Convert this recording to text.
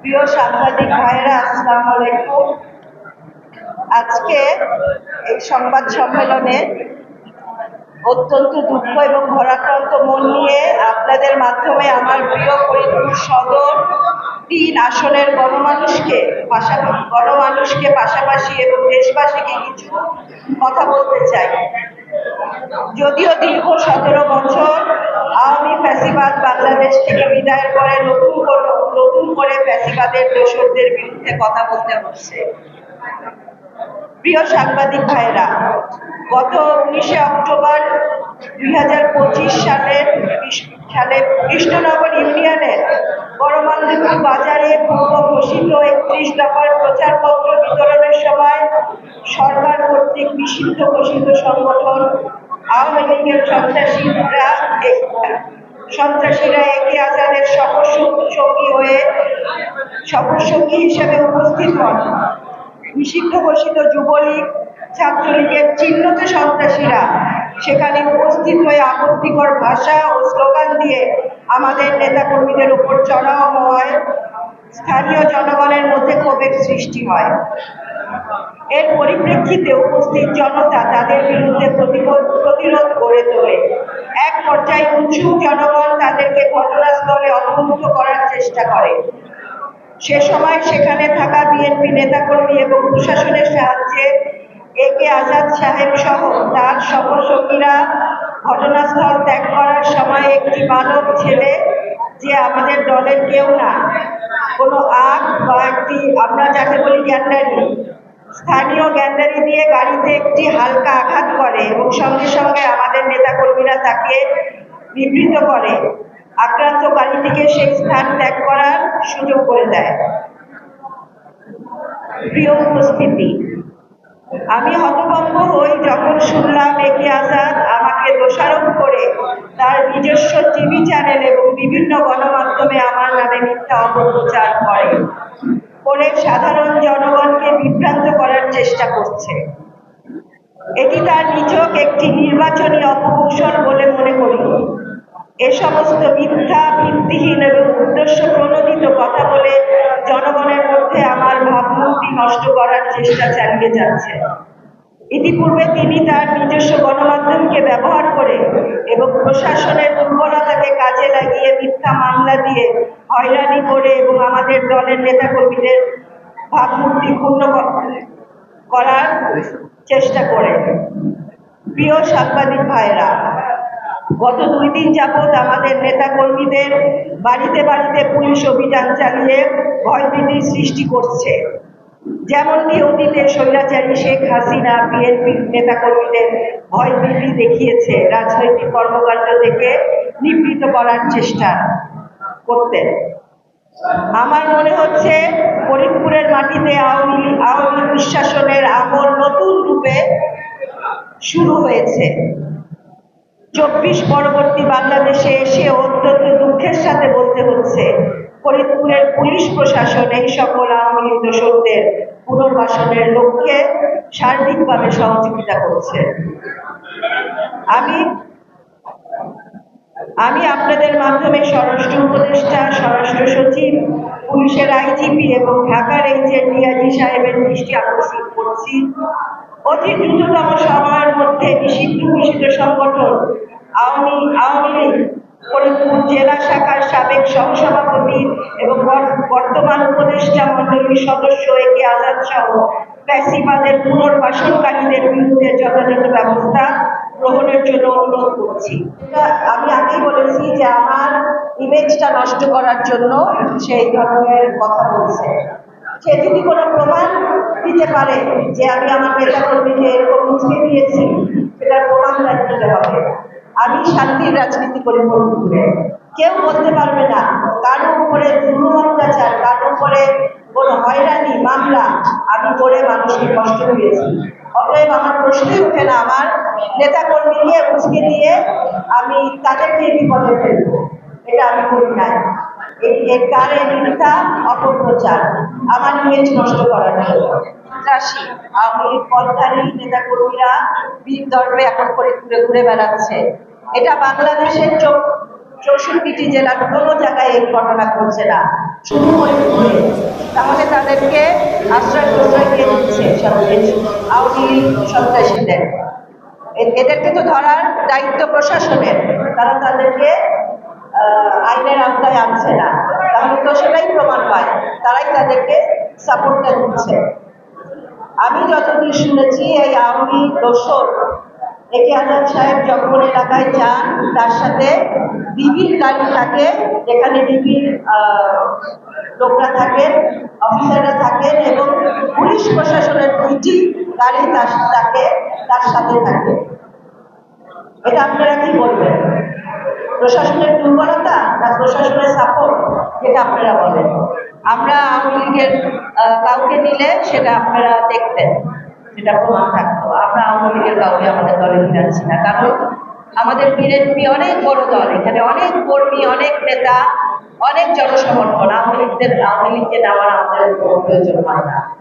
প্রিয় সাংবাদিক ভাইরা আসসালামু আলাইকুম। আজকে এই সংবাদ সম্মেলনে অত্যন্ত দুঃখ এবং ভরাক্রান্ত মন নিয়ে আপনাদের মাধ্যমে আমার প্রিয় ফরিদপুর সদর তিন আসনের গণমানুষকে পাশাপাশি গণমানুষকে পাশাপাশি এবং দেশবাসীকে কিছু কথা বলতে চাই। যদিও দীর্ঘ সতেরো বছর ফ্যাসিবাদ বাংলাদেশ থেকে বিদায়ের পরে নতুন কোনো, নতুন করে ফ্যাসিবাদের দোষরদের বিরুদ্ধে কথা বলতে হচ্ছে। প্রিয় সাংবাদিক ভাইরা গত উনিশে অক্টোবর দুই হাজার পঁচিশ সালের সালে কৃষ্ণনগর ইউনিয়নের বড়মালদীপুর বাজারে পূর্ব ঘোষিত একত্রিশ দফার প্রচারপত্র বিতরণের সময় সরকার কর্তৃক নিষিদ্ধ ঘোষিত সংগঠন আওয়ামী লীগের সন্ত্রাসীরা সন্ত্রাসীরা একে আজাদের সফরসঙ্গী হয়ে সফরসঙ্গী হিসেবে উপস্থিত হন। নিষিদ্ধ ঘোষিত যুবলীগ ছাত্রলীগের চিহ্নিত সন্ত্রাসীরা সেখানে উপস্থিত হয়ে আপত্তিকর ভাষা ও স্লোগান দিয়ে আমাদের নেতাকর্মীদের উপর চড়াও হওয়ায় স্থানীয় জনগণের মধ্যে ক্ষোভের সৃষ্টি হয়। এর পরিপ্রেক্ষিতে উপস্থিত জনতা তাদের বিরুদ্ধে প্রতিরোধ গড়ে তোলে। এক পর্যায়ে উৎসুক জনগণ তাদেরকে ঘটনাস্থলে অবমুক্ত করার চেষ্টা করে। সে সময় সেখানে থাকা বিএনপি নেতাকর্মী এবং প্রশাসনের সাহায্যে এ কে আজাদ সাহেব সহ তার সহসঙ্গীরা ঘটনাস্থল ত্যাগ করার সময় একটি মানব ছেলে যে আমাদের দলের কেউ না কোনো আগ বা একটি আমরা যাকে বলি গ্যান্ডারি, স্থানীয় গ্যান্ডারি দিয়ে গাড়িতে একটি হালকা আঘাত করে এবং সঙ্গে সঙ্গে আমাদের নেতাকর্মীরা তাকে নিবৃত করে। আক্রান্ত গাড়িটিকে সেই স্থান ত্যাগ করার সুযোগ করে দেয়। প্রিয় উপস্থিতি, আমি হতভম্ব হই যখন শুনলাম একে আজাদ আমাকে দোষারোপ করে তার নিজস্ব টিভি চ্যানেল এবং বিভিন্ন গণমাধ্যমে আমার নামে মিথ্যা অপপ্রচার করে। করে সাধারণ জনগণকে বিভ্রান্ত করার চেষ্টা করছে। এটি তার নিছক একটি নির্বাচনী অপকৌশল বলে মনে করি। এ সমস্ত মিথ্যা, ভিত্তিহীন এবং উদ্দেশ্য প্রণোদিত কথা বলে জনগণের মধ্যে আমার ভাবমূর্তি নষ্ট করার চেষ্টা চালিয়ে যাচ্ছে। ইতিপূর্বে তিনি তার নিজস্ব গণমাধ্যমকে ব্যবহার করে এবং প্রশাসনের দুর্বলতাকে কাজে লাগিয়ে মিথ্যা মামলা দিয়ে হয়রানি করে এবং আমাদের দলের নেতাকর্মীদের ভাবমূর্তি ক্ষুণ্ণ করার চেষ্টা করে। প্রিয় সাংবাদিক ভাইরা গত দুই দিন যাবৎ আমাদের নেতা কর্মীদের বাড়িতে বাড়িতে পুলিশ অভিযান চালিয়ে ভয়ভীতির সৃষ্টি করছে। যেমনটি অতীতে স্বৈরাচারী শেখ হাসিনা, বিএনপির নেতা কর্মীদের ভয়ভীতি দেখিয়েছে রাজনৈতিক কর্মকাণ্ড থেকে নিবৃত করার চেষ্টা করতেন। আমার মনে হচ্ছে ফরিদপুরের মাটিতে আওয়ামী আওয়ামী দুঃশাসনের আমল নতুন রূপে শুরু হয়েছে। চব্বিশ পরবর্তী বাংলাদেশে এসে অত্যন্ত দুঃখের সাথে বলতে হচ্ছে ফরিদপুরের পুলিশ প্রশাসন এই সকল আওয়ামী দোষকদের পুনর্বাসনের লক্ষ্যে সার্বিকভাবে সহযোগিতা করছে। আমি আমি আপনাদের মাধ্যমে স্বরাষ্ট্র উপদেষ্টা, স্বরাষ্ট্র সচিব, পুলিশের আইজিপি এবং ঢাকা রেঞ্জের ডিআইজি সাহেবের দৃষ্টি আকর্ষণ করছি। অতি দ্রুততম সময়ের মধ্যে নিষিদ্ধ ঘোষিত সংগঠন আওয়ামী আওয়ামী লীগ ফরিদপুর জেলা শাখার সাবেক সহসভাপতি এবং বর্তমান উপদেষ্টা মন্ডলীর সদস্য একে আজাদ সহ ফ্যাসিবাদের পুনর্বাসনকারীদের বিরুদ্ধে যথাযথ ব্যবস্থা গ্রহণের জন্য অনুরোধ করছি। আমি আগেই বলেছি যে আমার ইমেজটা নষ্ট করার জন্য সেই ধরনের কথা বলছে। সে যদি কোনো প্রমাণ দিতে পারে যে আমি আমার নেতা কর্মীকে এরকম মুচকে দিয়েছি, সেটার প্রমাণ দিতে হবে। আমি শান্তির রাজনীতি করি ফরিদপুরে কেউ বলতে পারবে না কারও উপরে জুলুম অত্যাচার, কারও উপরে কোনো হয়রানি, মামলা। আমি করে মানুষকে কষ্ট দিয়েছি। অতএব আমার প্রশ্নই ওঠে না আমার নেতা কর্মী নিয়ে উচকে দিয়ে আমি তাদেরকে বিপদে ফেলব। এটা আমি করি নাই। তার এই মিথ্যা অপপ্রচার আমার ইমেজ নষ্ট করার জন্য। সন্ত্রাসী আওয়ামী লীগ পদধারী নেতা কর্মীরা বীর দর্বে এখন করে ঘুরে ঘুরে বেড়াচ্ছে। এটা বাংলাদেশের চোখ চৌষট্টিটি জেলার কোনো জায়গায় এই ঘটনা ঘটছে না। শুধু ফরিদপুরে তাহলে তাদেরকে আশ্রয় প্রশ্রয় কে দিচ্ছে সব সন্ত্রাসীদের এদেরকে তো ধরার দায়িত্ব প্রশাসনের। তারা তাদেরকে আইনের আওতায় আনছে না। তাহলে তো সেটাই প্রমাণ পায়। তারাই তাদেরকে সাপোর্টটা দিচ্ছে। আমি যতদূর শুনেছি, এই আওয়ামী দোষর একে আজাদ সাহেব যখন এলাকায় যান, তার সাথে ডিবির গাড়ি থাকে, যেখানে ডিবির লোকরা থাকেন অফিসাররা থাকেন এবং পুলিশ প্রশাসনের দুইটি গাড়ি তার তাকে, তার সাথে থাকে। এটা আপনারা কি বলবেন? প্রশাসনের দুর্বলতা না প্রশাসনের সাপোর্ট যেটা আপনারা বলেন? আমরা আওয়ামী লীগের কাউকে নিলে সেটা আপনারা দেখতেন। সেটা প্রমাণ থাকতো। আমরা আওয়ামী লীগের কাউকে আমাদের দলে ফিরাচ্ছি না। কারণ আমাদের বিএনপি অনেক বড় দল, এখানে অনেক কর্মী, অনেক নেতা, অনেক জনসমর্থন। আওয়ামী লীগদের আওয়ামী লীগকে নেওয়ার আমাদের কোনো প্রয়োজন হয় না।